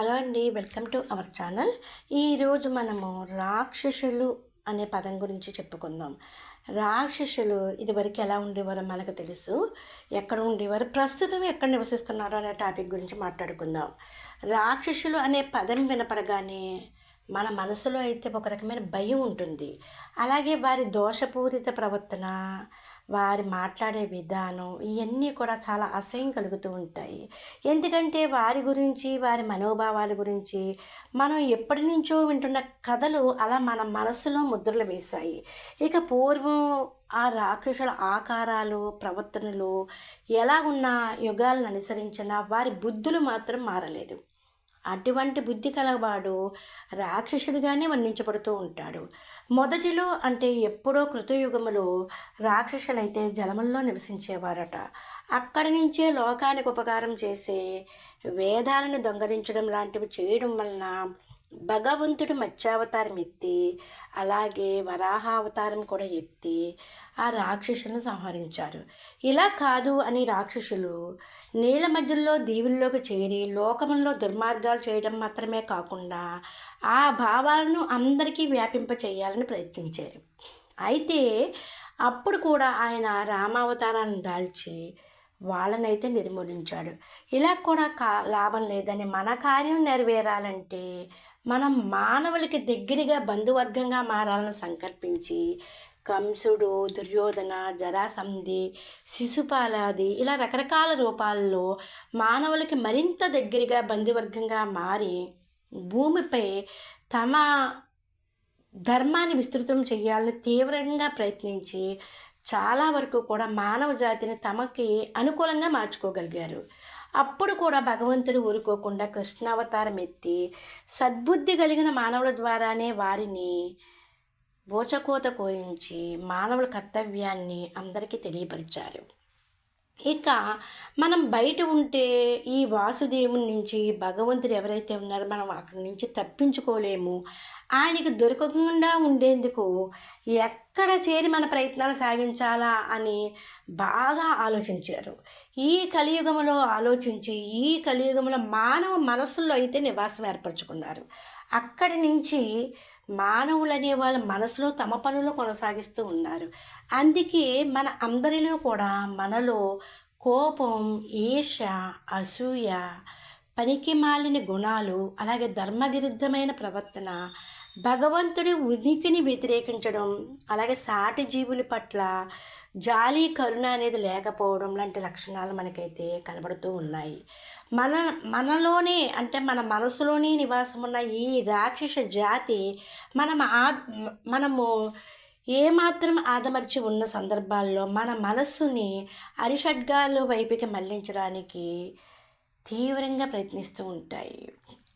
Hello అండి welcome to our channel. ఈరోజు మనము రాక్షసులు అనే పదం గురించి చెప్పుకుందాం. రాక్షసులు ఇదివరకు ఎలా ఉండేవారో మనకు తెలుసు. ఎక్కడ ఉండేవారు ప్రస్తుతం ఎక్కడ నివసిస్తున్నారో అనే టాపిక్ గురించి మాట్లాడుకుందాం. రాక్షసులు అనే పదం వినపడగానే మన మనసులో అయితే ఒక రకమైన భయం ఉంటుంది. అలాగే వారి దోషపూరిత ప్రవర్తన వారి మాట్లాడే విధానం ఇవన్నీ కూడా చాలా అసహ్యం కలుగుతూ ఉంటాయి. ఎందుకంటే వారి గురించి వారి మనోభావాల గురించి మనం ఎప్పటి నుంచో వింటున్న కథలు అలా మన మనసులో ముద్రలు వేశాయి. ఇక పూర్వం ఆ రాక్షసుల ఆకారాలు ప్రవర్తనలు ఎలా ఉన్న యుగాలను అనుసరించిన వారి బుద్ధులు మాత్రం మారలేదు. అటువంటి బుద్ధి కలవాడు రాక్షసుడిగానే వర్ణించబడుతూ ఉంటాడు. మొదటిలో అంటే ఎప్పుడో కృతయుగములో రాక్షసులైతే జలముల్లో నివసించేవారట. అక్కడి నుంచే లోకానికి ఉపకారం చేసే వేదాలను దొంగలించడం లాంటివి చేయడం వలన భగవంతుడు మత్స్యావతారం ఎత్తి అలాగే వరాహావతారం కూడా ఎత్తి ఆ రాక్షసులను సంహరించారు. ఇలా కాదు అని రాక్షసులు నీళ్ళ మధ్యలో దీవుల్లోకి చేరి లోకములో దుర్మార్గాలు చేయడం మాత్రమే కాకుండా ఆ భావాలను అందరికీ వ్యాపింప చేయాలని ప్రయత్నించారు. అయితే అప్పుడు కూడా ఆయన రామావతారాన్ని దాల్చి వాళ్ళనైతే నిర్మూలించాడు. ఇలా కూడా కా లాభం లేదని మన కార్యం నెరవేరాలంటే మనం మానవులకి దగ్గరగా బంధువర్గంగా మారాలని సంకల్పించి కంసుడు దుర్యోధన జరాసంధి శిశుపాలాది ఇలా రకరకాల రూపాల్లో మానవులకి మరింత దగ్గరగా బంధువర్గంగా మారి భూమిపై తమ ధర్మాన్ని విస్తృతం చేయాలని తీవ్రంగా ప్రయత్నించి చాలా వరకు కూడా మానవ జాతిని తమకి అనుకూలంగా మార్చుకోగలిగారు. అప్పుడు కూడా భగవంతుడు ఊరుకోకుండా కృష్ణావతారం ఎత్తి సద్బుద్ధి కలిగిన మానవుల ద్వారానే వారిని బోచకోత కోయించి మానవుల కర్తవ్యాన్ని అందరికీ తెలియపరిచారు. ఇక మనం బయట ఉంటే ఈ వాసుదేవుని నుంచి భగవంతుడు ఎవరైతే ఉన్నారో మనం అక్కడి నుంచి తప్పించుకోలేము. ఆయనకి దొరకకుండా ఉండేందుకు ఎక్కడ చేరి మన ప్రయత్నాలు సాగించాలా అని బాగా ఆలోచించారు. ఈ కలియుగంలో ఆలోచించి ఈ కలియుగంలో మానవ మనసుల్లో అయితే నివాసం ఏర్పరచుకున్నారు. అక్కడి నుంచి మానవులు అనే వాళ్ళ మనసులో తమ పనులు కొనసాగిస్తూ ఉన్నారు. అందుకే మన అందరిలో కూడా మనలో కోపం ఈర్ష అసూయ పనికి మాలిన గుణాలు అలాగే ధర్మ విరుద్ధమైన ప్రవర్తన భగవంతుడి ఉనికిని వ్యతిరేకించడం అలాగే సాటి జీవుల పట్ల జాలి కరుణ అనేది లేకపోవడం లాంటి లక్షణాలు మనకైతే కనబడుతూ ఉన్నాయి. మన మనలోనే అంటే మన మనసులోనే నివాసం ఉన్న ఈ రాక్షస జాతి మనం ఆ మనము ఏమాత్రం ఆదమర్చి ఉన్న సందర్భాల్లో మన మనస్సుని అరిషడ్గాలు వైపుకి మళ్ళించడానికి తీవ్రంగా ప్రయత్నిస్తూ ఉంటాయి.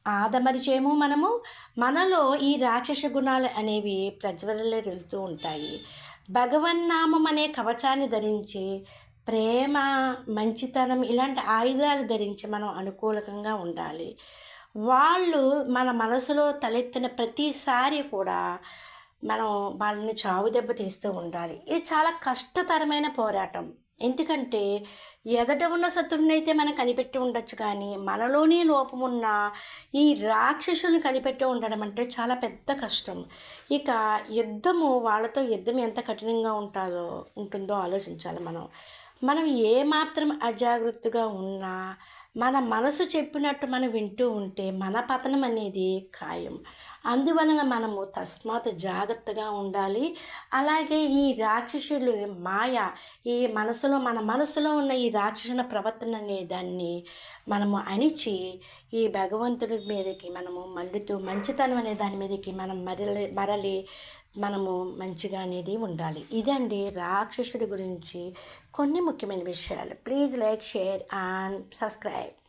ఆదమరిచేమో మనము? మనలో ఈ రాక్షస గుణాలు అనేవి ప్రజ్వలెలుతూ ఉంటాయి. భగవన్నామం అనే కవచాన్ని ధరించి ప్రేమ మంచితనం ఇలాంటి ఆయుధాలు ధరించి మనం అనుకూలకంగా ఉండాలి. వాళ్ళు మన మనసులో తలెత్తిన ప్రతిసారి కూడా మనం వాళ్ళని చావు దెబ్బ తీస్తూ ఉండాలి. ఇది చాలా కష్టతరమైన పోరాటం. ఎందుకంటే ఎదట ఉన్న శత్రువుని అయితే మనం కనిపెట్టి ఉండొచ్చు కానీ మనలోనే లోపమున్న ఈ రాక్షసుని కనిపెట్టి ఉండడం అంటే చాలా పెద్ద కష్టం. ఇక యుద్ధము వాళ్ళతో యుద్ధం ఎంత కఠినంగా ఉంటారో ఉంటుందో ఆలోచించాలి మనం. మనం ఏమాత్రం అజాగ్రత్తగా ఉన్నా మన మనసు చెప్పినట్టు మనం వింటూ ఉంటే మన పతనం అనేది ఖాయం. అందువలన మనము తస్మాత్ జాగ్రత్తగా ఉండాలి. అలాగే ఈ రాక్షసులు మాయ ఈ మనసులో మన మనసులో ఉన్న ఈ రాక్షసుల ప్రవర్తన అనే దాన్ని మనము అణిచి ఈ భగవంతుడి మీదకి మనము మళ్ళుతూ మంచితనం అనే దాని మీదకి మనం మరలి మరలి మనము మంచిగా అనేది ఉండాలి. ఇదండి రాక్షసుడి గురించి కొన్ని ముఖ్యమైన విషయాలు. Please like share and subscribe.